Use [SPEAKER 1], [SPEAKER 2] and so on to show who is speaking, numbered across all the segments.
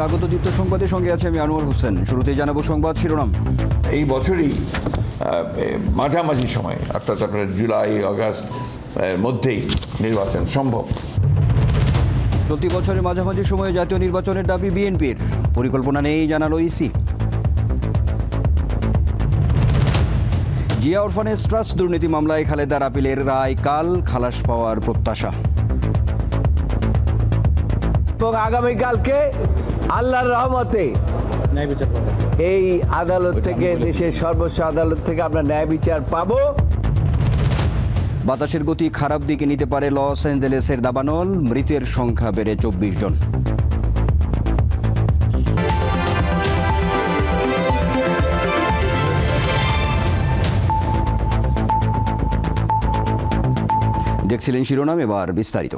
[SPEAKER 1] স্বাগত দীপ্ত সংবাদের সঙ্গে আছে আমি আনোয়ার হোসেন। শুরুতেই জানাব সংবাদ শিরোনাম।
[SPEAKER 2] এই বছরই মাঝামাঝি সময় অর্থাৎ আপনার জুলাই আগস্ট এর মধ্যেই নির্বাচন সম্ভব।
[SPEAKER 1] চলতি বছরের মাঝামাঝি সময়ে জাতীয় নির্বাচনের দাবি বিএনপির। পরিকল্পনা নেই জানালো ইসি। জিয়া অরফানেজ ট্রাস্ট দুর্নীতি মামলায় খালেদার আপিলের রায় কাল খালাস পাওয়ার প্রত্যাশা।
[SPEAKER 3] এবং আগামীকালকে আল্লাহর রহমতে এই আদালত থেকে দেশের সর্বোচ্চ আদালত থেকে আমরা ন্যায় বিচার পাবো।
[SPEAKER 1] বাতাসের গতি খারাপ দিকে নিতে পারে লস অ্যাঞ্জেলেসের দাবানল মৃতের সংখ্যা বেড়ে চব্বিশ জন। দেখছিলেন শিরোনাম এবার বিস্তারিত।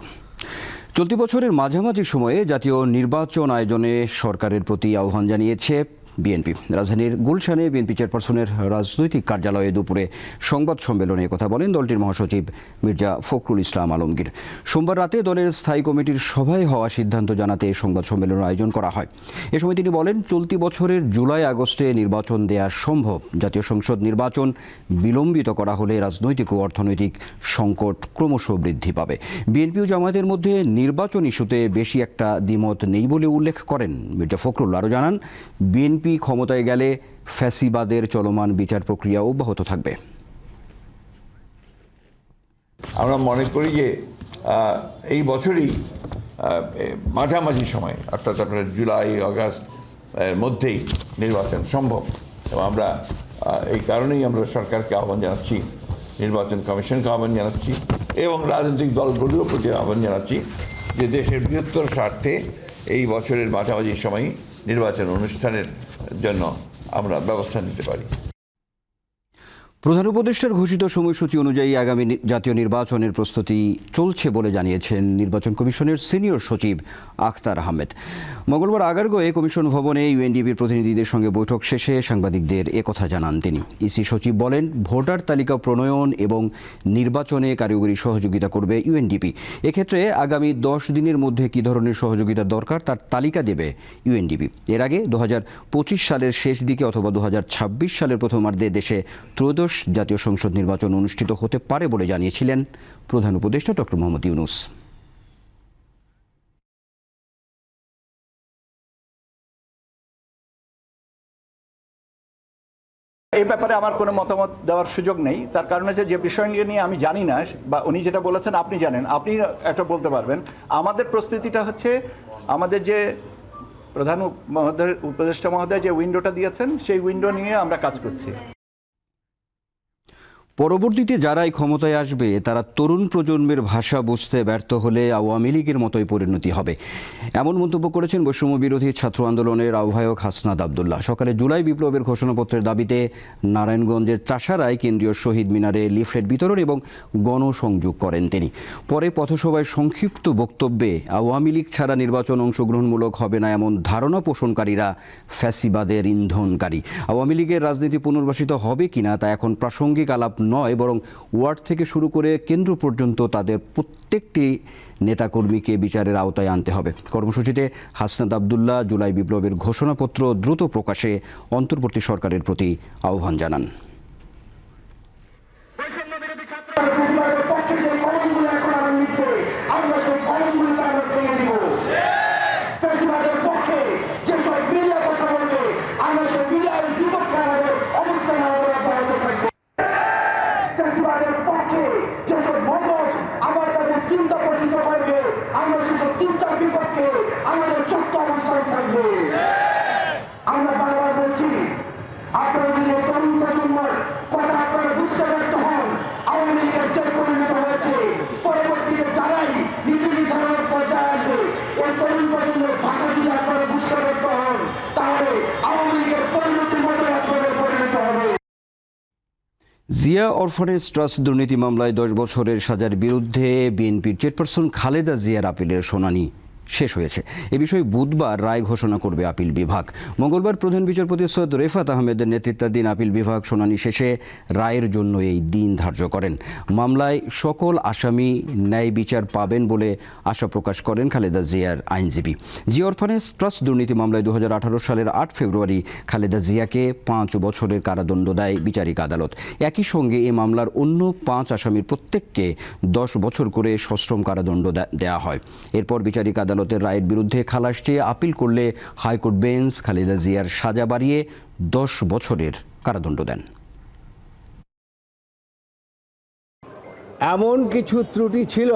[SPEAKER 1] চলতি বছরের মাঝামাঝি সময়ে জাতীয় নির্বাচন আয়োজনে সরকারের প্রতি আহ্বান জানিয়েছে বিএনপি। রাজধানীর গুলশানে বিএনপি চেয়ারপারসনের রাজনৈতিক কার্যালয়ে দুপুরে সংবাদ সম্মেলনে কথা বলেন দলটির মহাসচিব মির্জা ফখরুল ইসলাম আলমগীর। সোমবার রাতে দলের স্থায়ী কমিটির সভায় হওয়া সিদ্ধান্ত জানাতে সংবাদ সম্মেলনের আয়োজন করা হয়। এ সময় তিনি বলেন, চলতি বছরের জুলাই, আগস্টে নির্বাচন দেয়া সম্ভব। জাতীয় সংসদ নির্বাচন বিলম্বিত করা হলে রাজনৈতিক ও অর্থনৈতিক সংকট ক্রমশ বৃদ্ধি পাবে। বিএনপি ও জামায়াতের মধ্যে নির্বাচন ইস্যুতে বেশি একটা দ্বিমত নেই বলে উল্লেখ করেন মির্জা ফখরুল। আরও জানান, বিএনপি ক্ষমতায় গেলে ফ্যাসিবাদের চলমান বিচার প্রক্রিয়া অব্যাহত থাকবে।
[SPEAKER 2] আমরা মনে করি যে এই বছরই মাঝামাঝি সময়, অর্থাৎ আপনার জুলাই আগস্ট এর মধ্যেই নির্বাচন সম্ভব। এবং আমরা এই কারণেই আমরা সরকারকে আহ্বান জানাচ্ছি, নির্বাচন কমিশনকে আহ্বান জানাচ্ছি, এবং রাজনৈতিক দলগুলিও প্রতি আহ্বান জানাচ্ছি যে দেশের বৃহত্তর স্বার্থে এই বছরের মাঝামাঝি সময় নির্বাচন অনুষ্ঠানের জন্য আমরা ব্যবস্থা নিতে পারি।
[SPEAKER 1] প্রধান উপদেষ্টার ঘোষিত সময়সূচি অনুযায়ী আগামী জাতীয় নির্বাচনের প্রস্তুতি চলছে বলে জানিয়েছেন নির্বাচন কমিশনের সিনিয়র সচিব আখতার আহমেদ। মঙ্গলবার আগারগোয়ে কমিশন ভবনে ইউএনডিপির প্রতিনিধিদের সঙ্গে বৈঠক শেষে সাংবাদিকদের একথা জানান তিনি। ইসি সচিব বলেন, ভোটার তালিকা প্রণয়ন এবং নির্বাচনে কারিগরি সহযোগিতা করবে ইউএনডিপি। এক্ষেত্রে আগামী দশ দিনের মধ্যে কী ধরনের সহযোগিতা দরকার তার তালিকা দেবে ইউএনডিপি। এর আগে দু হাজার পঁচিশ সালের শেষ দিকে অথবা দু হাজার ছাব্বিশ সালের প্রথমার্ধে দেশে ত্রয়োদশ জাতীয় সংসদ নির্বাচন অনুষ্ঠিত হতে পারে বলে জানিয়েছিলেন প্রধান উপদেষ্টা ডক্টর মোহাম্মদ ইউনুস।
[SPEAKER 4] এই ব্যাপারে আমার কোনো মতামত দেওয়ার সুযোগ নেই। তার কারণ হচ্ছে যে বিষয় নিয়ে আমি জানি না, বা উনি যেটা বলেছেন আপনি জানেন। আপনি একটা বলতে পারবেন, আমাদের প্রস্তুতিটা হচ্ছে আমাদের যে প্রধান উপদেষ্টা মহোদয় যে উইন্ডোটা দিয়েছেন, সেই উইন্ডো নিয়ে আমরা কাজ করছি।
[SPEAKER 1] পরবর্তীতে যারাই ক্ষমতায় আসবে, তারা তরুণ প্রজন্মের ভাষা বুঝতে ব্যর্থ হলে আওয়ামী লীগের মতোই পরিণতি হবে। এমন মন্তব্য করেছেন বৈষম্য বিরোধী ছাত্র আন্দোলনের আহ্বায়ক হাসনাদ আবদুল্লাহ। সকালে জুলাই বিপ্লবের ঘোষণাপত্রের দাবিতে নারায়ণগঞ্জের চাষারায় কেন্দ্রীয় শহীদ মিনারে লিফলেট বিতরণ এবং গণসংযোগ করেন তিনি। পরে পথসভায় সংক্ষিপ্ত বক্তব্যে, আওয়ামী লীগ ছাড়া নির্বাচন অংশগ্রহণমূলক হবে না এমন ধারণা পোষণকারীরা ফ্যাসিবাদের ইন্ধনকারী। আওয়ামী লীগের রাজনীতি পুনর্বাসিত হবে কিনা তা এখন প্রাসঙ্গিক আলাপ নয়, বরং ওয়ার্ড থেকে শুরু করে কেন্দ্র পর্যন্ত তাদের প্রত্যেকটি নেতাকর্মীকে বিচারের আওতায় আনতে হবে। কর্মসূচিতে হাসনাত আবদুল্লাহ জুলাই বিপ্লবের ঘোষণাপত্র দ্রুত প্রকাশে অন্তর্বর্তী সরকারের প্রতি আহ্বান জানান
[SPEAKER 5] ফেসিবাদের পক্ষে যে কলমগুলো এখন আমরা লিখব আমরা সেই কলমগুলি তার ভেঙে দিব ফেসিবাদের পক্ষে যেসব মিডিয়া কথা বলবে আমরা সেই মিডিয়ার বিপক্ষে আমাদের অবস্থান আমাদের অব্যাহত থাকবে ফেসিবাদের পক্ষে যেসব মগজ আবার তাদের চিন্তা পোষিত করবে আমরা সেসব চিন্তার বিপক্ষে আমাদের শক্ত অবস্থান থাকবে আমরা বারবার বলছি আপনারা যদি এই তরুণ প্রজন্মের কথা আপনারা বুঝতে ব্যর্থ হন আওয়ামী লীগের যে পরিণত হয়েছে পরবর্তীতে যারাই নীতি নির্ধারণের পর্যায়ে আসবে এই তরুণ প্রজন্মের ভাষা যদি আপনারা বুঝতে ব্যর্থ হন তাহলে আওয়ামী লীগের পরিণতির মতোই আপনাদের পরিণত হবে
[SPEAKER 1] জিয়া অরফানেজ ট্রাস্ট দুর্নীতি মামলায় দশ বছরের সাজার বিরুদ্ধে বিএনপির চেয়ারপারসন খালেদা জিয়ার আপিলের শুনানি। শেষ হয়েছে। এ বিষয়ে বুধবার রায় ঘোষণা করবে আপিল বিভাগ। মঙ্গলবার প্রধান বিচারপতি সৈয়দ রেফাত আহমেদের নেতৃত্বাধীন আপিল বিভাগ শুনানি শেষে রায়ের জন্য এই দিন ধার্য করেন। মামলায় সকল আসামি ন্যায় বিচার পাবেন বলে আশা প্রকাশ করেন খালেদা জিয়ার আইনজীবী। জিয়া অরফানেজ ট্রাস্ট দুর্নীতি মামলায় দু হাজার আঠারো সালের আট ফেব্রুয়ারি খালেদা জিয়াকে পাঁচ বছরের কারাদণ্ড দেয় বিচারিক আদালত। একই সঙ্গে এই মামলার অন্য পাঁচ আসামির প্রত্যেককে দশ বছর করে সশ্রম কারাদণ্ড দে- দেয়া হয়। এরপর বিচারিক আদালতের রায়ের বিরুদ্ধে খালাস চেয়ে আপিল করলে হাইকোর্ট বেঞ্চ খালেদা জিয়ার সাজা বাড়িয়ে দশ বছরের কারাদণ্ড দেন।
[SPEAKER 3] এমন কিছু ত্রুটি ছিল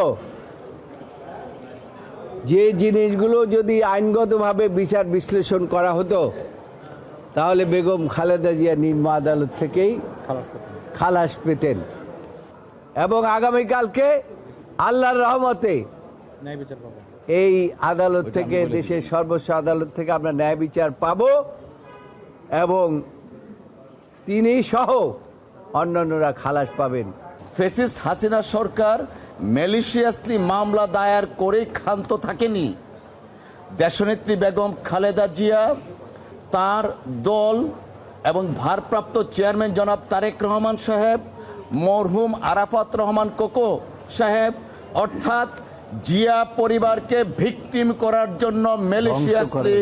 [SPEAKER 3] যে জিনিসগুলো যদি আইনগতভাবে বিচার বিশ্লেষণ করা হতো তাহলে বেগম খালেদা জিয়া নিম্ন আদালত থেকেই খালাস পেতেন। এবং আগামীকালকে আল্লাহর রহমতে এই আদালত থেকে দেশের সর্বোচ্চ আদালত থেকে আমরা ন্যায় বিচার পাব এবং তিনি সহ অন্যান্যরা খালাস পাবেন।
[SPEAKER 6] ফেসিস্ট হাসিনা সরকার ম্যালিশিয়াসলি মামলা দায়ের করে ক্ষান্ত থাকেনি। দেশনেত্রী বেগম খালেদা জিয়া তার দল এবং ভারপ্রাপ্ত চেয়ারম্যান জনাব তারেক রহমান সাহেব মরহুম আরাফাত রহমান কোকো সাহেব অর্থাৎ জিয়া পরিবারকে ভিকটিম করার জন্য
[SPEAKER 3] জন্য।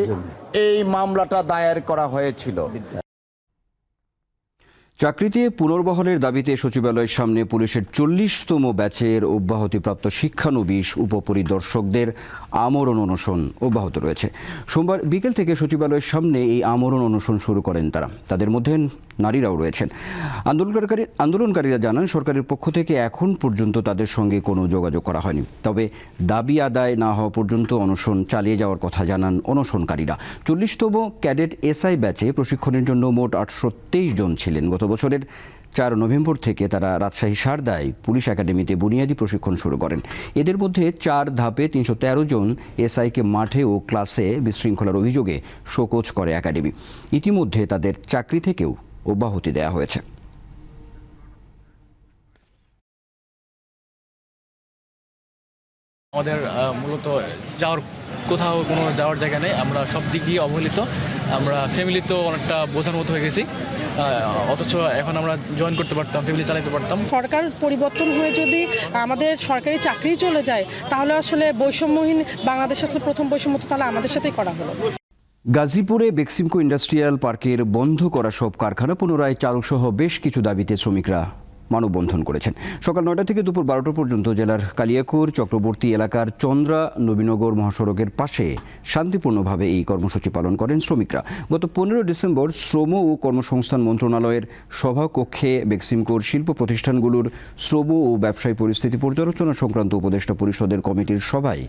[SPEAKER 6] এই মামলাটা দায়ের করা হয়েছিল।
[SPEAKER 1] চাকরিতে পুনর্বহলের দাবিতে সচিবালয়ের সামনে পুলিশের চল্লিশতম ব্যাচের অব্যাহতিপ্রাপ্ত শিক্ষানবিশ উপপরিদর্শকদের আমরণ অনশন অব্যাহত রয়েছে। সোমবার বিকেল থেকে সচিবালয়ের সামনে এই আমরণ অনশন শুরু করেন তারা। তাদের মধ্যে নারীরাও রয়েছেন। আন্দোলনকারী, আন্দোলনকারীরা জানান, সরকারের পক্ষ থেকে এখন পর্যন্ত তাদের সঙ্গে কোনো যোগাযোগ করা হয়নি। তবে দাবি আদায় না হওয়া পর্যন্ত অনশন চালিয়ে যাওয়ার কথা জানান অনশনকারীরা। চল্লিশতম ক্যাডেট এসআই ব্যাচে প্রশিক্ষণের জন্য মোট আটশো তেইশ জন ছিলেন। গত বছরের চার নভেম্বর থেকে তারা রাজশাহী সারদায় পুলিশ একাডেমিতে বুনিয়াদী প্রশিক্ষণ শুরু করেন। এদের মধ্যে চার ধাপে তিনশো তেরো জন এসআইকে মাঠে ও ক্লাসে বিশৃঙ্খলার অভিযোগে শোকজ করে একাডেমি। ইতিমধ্যে তাদের চাকরি থেকেও অব্যাহতি দেওয়া হয়েছে।
[SPEAKER 7] আমাদের মূলত যাওয়ার কোথাও কোনো যাওয়ার জায়গা নেই। আমরা সব দিক দিয়ে অবহেলিত। আমরা ফ্যামিলি তো অনেকটা বোঝার মতো হয়ে গেছি। আহ, অথচ এখন আমরা জয়েন করতে পারতাম ফ্যামিলি চালাতে পারতাম।
[SPEAKER 8] সরকার পরিবর্তন হয়ে যদি আমাদের সরকারি চাকরি চলে যায় তাহলে আসলে বৈষম্যহীন বাংলাদেশ আসলে প্রথম বৈষম্য তো তাহলে আমাদের সাথেই করা হলো।
[SPEAKER 1] গাজীপুরে বেক্সিমকো ইন্ডাস্ট্রিয়াল পার্কের বন্ধ করা সব কারখানা পুনরায় চালুসহ বেশ কিছু দাবিতে শ্রমিকরা। মানববন্ধন করেছেন। সকাল নয়টা থেকে দুপুর বারোটা পর্যন্ত জেলার কালিয়াকুর, চক্রবর্তী এলাকার চন্দ্রা, নবীনগর মহাসড়কের পাশে শান্তিপূর্ণভাবে এই কর্মসূচি পালন করেন শ্রমিকরা। গত পনেরো ডিসেম্বর শ্রম ও কর্মসংস্থান মন্ত্রণালয়ের সভাকক্ষে বেক্সিমকোর শিল্প প্রতিষ্ঠানগুলোর শ্রম ও ব্যবসায়ী পরিস্থিতি পর্যালোচনা সংক্রান্ত উপদেষ্টা পরিষদের কমিটির সভায়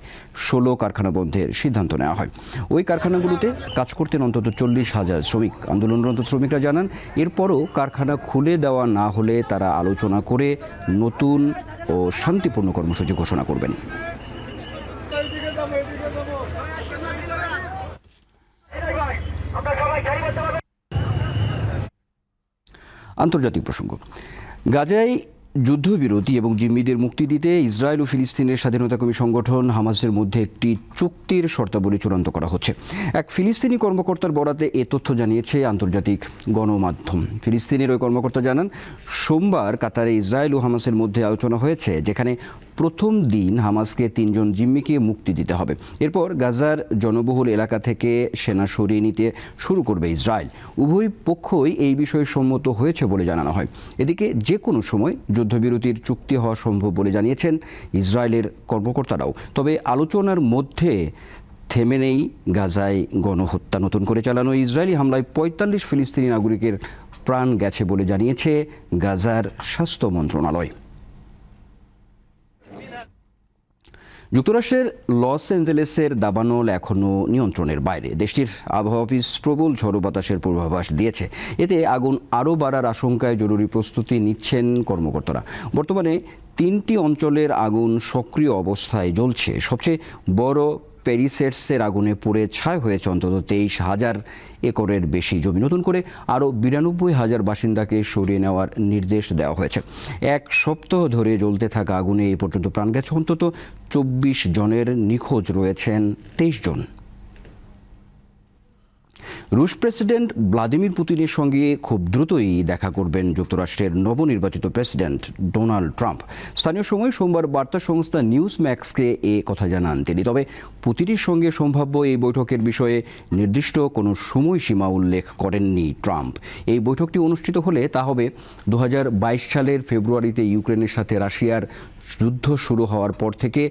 [SPEAKER 1] ষোলো কারখানা বন্ধের সিদ্ধান্ত নেওয়া হয়। ওই কারখানাগুলোতে কাজ করতেন অন্তত চল্লিশ হাজার শ্রমিক। আন্দোলনরত শ্রমিকরা জানান, এরপরও কারখানা খুলে দেওয়া না হলে তারা আলোচনা করে নতুন ও শান্তিপূর্ণ কর্মসূচি ঘোষণা করবেন। আন্তর্জাতিক প্রসঙ্গ। গাজায় যুদ্ধবিরতি এবং জিম্মিদের মুক্তি দিতে ইসরায়েল ও ফিলিস্তিনের স্বাধীনতাকর্মী সংগঠন হামাসের মধ্যে একটি চুক্তির শর্তাবলী চূড়ান্ত করা হচ্ছে। এক ফিলিস্তিনি কর্মকর্তার বরাতে এ তথ্য জানিয়েছে আন্তর্জাতিক গণমাধ্যম। ফিলিস্তিনের ওই কর্মকর্তা জানান, সোমবার কাতারে ইসরায়েল ও হামাসের মধ্যে আলোচনা হয়েছে, যেখানে প্রথম দিন হামাসকে তিনজন জিম্মিকে মুক্তি দিতে হবে। এরপর গাজার জনবহুল এলাকা থেকে সেনা সরিয়ে নিতে শুরু করবে ইসরায়েল। উভয় পক্ষই এই বিষয়ে সম্মত হয়েছে বলে জানানো হয়। এদিকে যে কোনো সময় যুদ্ধবিরতির চুক্তি হওয়া সম্ভব বলে জানিয়েছেন ইসরায়েলের কর্মকর্তারাও। তবে আলোচনার মধ্যে থেমে নেই গাজায় গণহত্যা। নতুন করে চালানো ইসরায়েলি হামলায় পঁয়তাল্লিশ ফিলিস্তিনি নাগরিকের প্রাণ গেছে বলে জানিয়েছে গাজার স্বাস্থ্য মন্ত্রণালয়। যুক্তরাষ্ট্রের লস অ্যাঞ্জেলেসের দাবানল এখনও নিয়ন্ত্রণের বাইরে। দেশটির আবহাওয়া অফিস প্রবল ঝড়ো বাতাসের পূর্বাভাস দিয়েছে। এতে আগুন আরও বাড়ার আশঙ্কায় জরুরি প্রস্তুতি নিচ্ছেন কর্মকর্তারা। বর্তমানে তিনটি অঞ্চলের আগুন সক্রিয় অবস্থায় জ্বলছে। সবচেয়ে বড় প্যারিসেটসের আগুনে পুড়ে ছায় হয়েছে অন্তত তেইশ হাজার একরের বেশি জমি। নতুন করে আরও বিরানব্বই হাজার বাসিন্দাকে সরিয়ে নেওয়ার নির্দেশ দেওয়া হয়েছে। এক সপ্তাহ ধরে জ্বলতে থাকা আগুনে এই পর্যন্ত প্রাণ গেছে। অন্তত চব্বিশ জনের নিখোঁজ রয়েছেন তেইশ জন। রুশ প্রেসিডেন্ট ভ্লাদিমির পুতিনের সঙ্গে খুব দ্রুতই দেখা করবেন যুক্তরাষ্ট্রের নবনির্বাচিত প্রেসিডেন্ট ডোনাল্ড ট্রাম্প। স্থানীয় সময় সোমবার বার্তা সংস্থা নিউজ ম্যাক্সকে এ কথা জানান তিনি। তবে পুতিনের সঙ্গে সম্ভাব্য এই বৈঠকের বিষয়ে নির্দিষ্ট কোনো সময়সীমা উল্লেখ করেননি ট্রাম্প। এই বৈঠকটি অনুষ্ঠিত হলে তা হবে দু হাজার বাইশ সালের ফেব্রুয়ারিতে ইউক্রেনের সাথে রাশিয়ার যুদ্ধ শুরু হওয়ার পর থেকে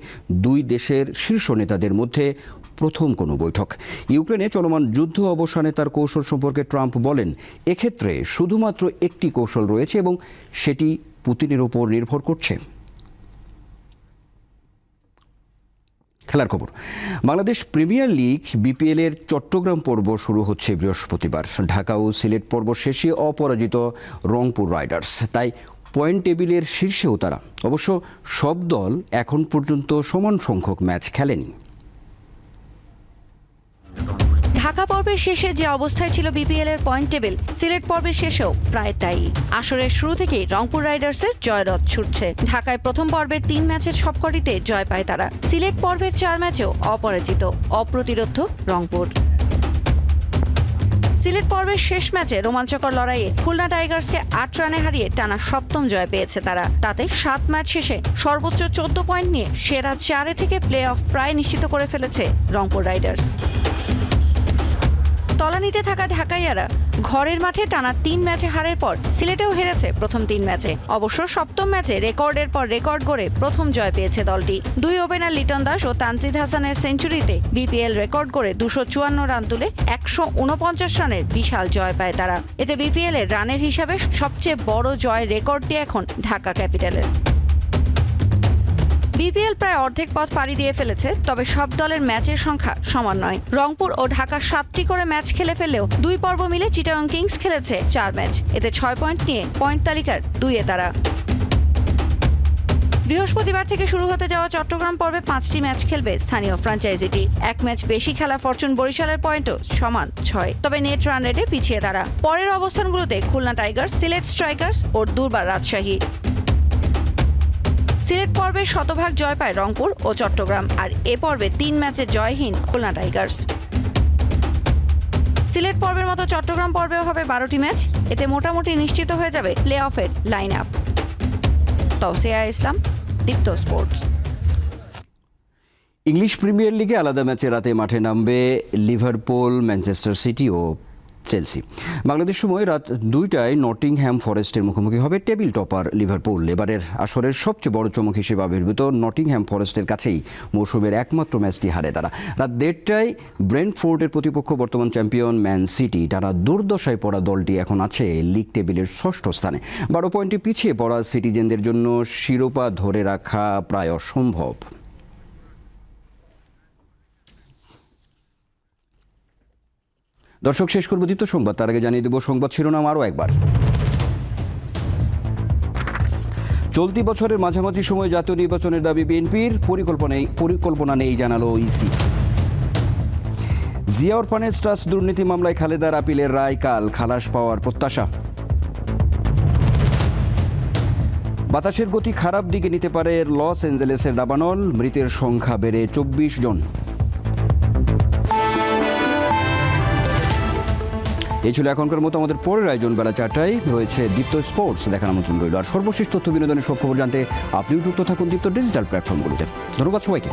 [SPEAKER 1] দুই দেশের শীর্ষ নেতাদের মধ্যে প্রথম কোনো বৈঠক। ইউক্রেনে চলমান যুদ্ধ অবসানে তার কৌশল সম্পর্কে ট্রাম্প বলেন, এক্ষেত্রে শুধুমাত্র একটি কৌশল রয়েছে এবং সেটি পুতিনের ওপর নির্ভর করছে। খেলার খবর, বাংলাদেশ প্রিমিয়ার লিগ বিপিএল এর চট্টগ্রাম পর্ব শুরু হচ্ছে বৃহস্পতিবার। ঢাকা ও সিলেট পর্ব শেষে অপরাজিত রংপুর রাইডার্স। তাই পয়েন্ট টেবিলের শীর্ষেও তারা। অবশ্য সব দল এখন পর্যন্ত সমান সংখ্যক ম্যাচ খেলেনি।
[SPEAKER 9] ঢাকা পর্বের শেষে যে অবস্থায় ছিল বিপিএল এর পয়েন্ট টেবিল সিলেট পর্বের শেষেও প্রায় তাই। আসরের শুরু থেকেই রংপুর রাইডার্সের জয়রথ ছুটছে। ঢাকায় প্রথম পর্বের তিন ম্যাচের সবকটিতে জয় পায় তারা। সিলেট পর্বের চার ম্যাচেও অপরাজিত অপ্রতিরোধ রংপুর। সিলেট পর্বের শেষ ম্যাচে রোমাঞ্চকর লড়াইয়ে খুলনা টাইগার্সকে আট রানে হারিয়ে টানা সপ্তম জয় পেয়েছে তারা। তাতে সাত ম্যাচ শেষে সর্বোচ্চ চোদ্দ পয়েন্ট নিয়ে সেরা চারে থেকে প্লে অফ প্রায় নিশ্চিত করে ফেলেছে রংপুর রাইডার্স। তলানিতে থাকা ঢাকাইয়ারা ঘরের মাঠে টানা তিন ম্যাচে হারের পর সিলেটেও হেরেছে প্রথম তিন ম্যাচে। অবশ্য সপ্তম ম্যাচে রেকর্ডের পর রেকর্ড গড়ে প্রথম জয় পেয়েছে দলটি। দুই ওপেনার লিটন দাস ও তানসিদ হাসানের সেঞ্চুরিতে বিপিএল রেকর্ড করে দুশো চুয়ান্ন রান তুলে একশো উনপঞ্চাশ রানের বিশাল জয় পায় তারা। এতে বিপিএল এর রানের হিসাবে সবচেয়ে বড় জয় রেকর্ডটি এখন ঢাকা ক্যাপিটালের। বিপিএল প্রায় অর্ধেক পথ পাড়ি দিয়ে ফেলেছে, তবে সব দলের ম্যাচের সংখ্যা সমান নয়। রংপুর ও ঢাকা সাতটি করে ম্যাচ খেলে ফেললেও দুই পর্ব মিলে চিটাগং কিংস খেলেছে চার ম্যাচ। এতে ছয় পয়েন্ট নিয়ে পয়েন্ট তালিকার দুইয়ে তারা। বৃহস্পতিবার থেকে শুরু হতে যাওয়া চট্টগ্রাম পর্বে পাঁচটি ম্যাচ খেলবে স্থানীয় ফ্র্যাঞ্চাইজিটি এক ম্যাচ বেশি খেলা ফরচুন বরিশালের পয়েন্টও সমান ছয়, তবে নেট রান রেটে পিছিয়ে তারা। পরের অবস্থানগুলোতে খুলনা টাইগার্স, সিলেট স্ট্রাইকার্স ও দুর্বার রাজশাহী। সিলেট পর্বে শতভাগ জয় পায় রংপুর ও চট্টগ্রাম, আর এ পর্বে তিন ম্যাচে জয়হীন খুলনা টাইগার্স। সিলেট পর্বের মতো চট্টগ্রাম পর্বেও হবে বারোটি ম্যাচ। এতে মোটামুটি নিশ্চিত হয়ে যাবে প্লে অফের line up Tousia Islam, Deepto Sports.
[SPEAKER 1] English Premier লিগে আলাদা ম্যাচে রাতে মাঠে নামবে লিভারপুল, ম্যানচেস্টার সিটি ও চেলসি। বাংলাদেশ সময় রাত দুইটায় নটিংহ্যাম ফরেস্টের মুখোমুখি হবে টেবিল টপার লিভারপুল। এবারের আসরের সবচেয়ে বড় চমক হিসেবে আবির্ভূত নটিংহ্যাম ফরেস্টের কাছেই মৌসুমের একমাত্র ম্যাচটি হারে তারা। রাত দেড়টায় ব্রেন্টফোর্ডের প্রতিপক্ষ বর্তমান চ্যাম্পিয়ন ম্যান সিটি, তারা দুর্দশায় পড়া দলটি এখন আছে লিগ টেবিলের ষষ্ঠ স্থানে। বারো পয়েন্টে পিছিয়ে পড়া সিটিজেনদের জন্য শিরোপা ধরে রাখা প্রায় অসম্ভব। দর্শক, শেষ করব দ্বিতীয় সংবাদ। তার আগে জানিয়ে দেব সংবাদ শিরোনাম আরও একবার। চলতি বছরের মাঝামাঝি সময়ে জাতীয় নির্বাচনের দাবি বিএনপির। পরিকল্পনায়, পরিকল্পনা নেই জানালো ইসি। জিয়া অরফানেজ ট্রাস্ট দুর্নীতি মামলায় খালেদার আপিলের রায় কাল, খালাস পাওয়ার প্রত্যাশা। বাতাসের গতি খারাপ দিকে নিতে পারে লস অ্যাঞ্জেলেসের দাবানল, মৃতের সংখ্যা বেড়ে চব্বিশ জন। এই ছিল এখনকার মতো আমাদের পরের আয়োজন বেলা চারটায়। রয়েছে দীপ্ত স্পোর্টস দেখার আমন্ত্রণ রইল। আর সর্বশেষ তথ্য বিনোদনের সব খবর জানতে আপনিও যুক্ত থাকুন দীপ্ত ডিজিটাল প্ল্যাটফর্মগুলোতে। ধন্যবাদ সবাইকে।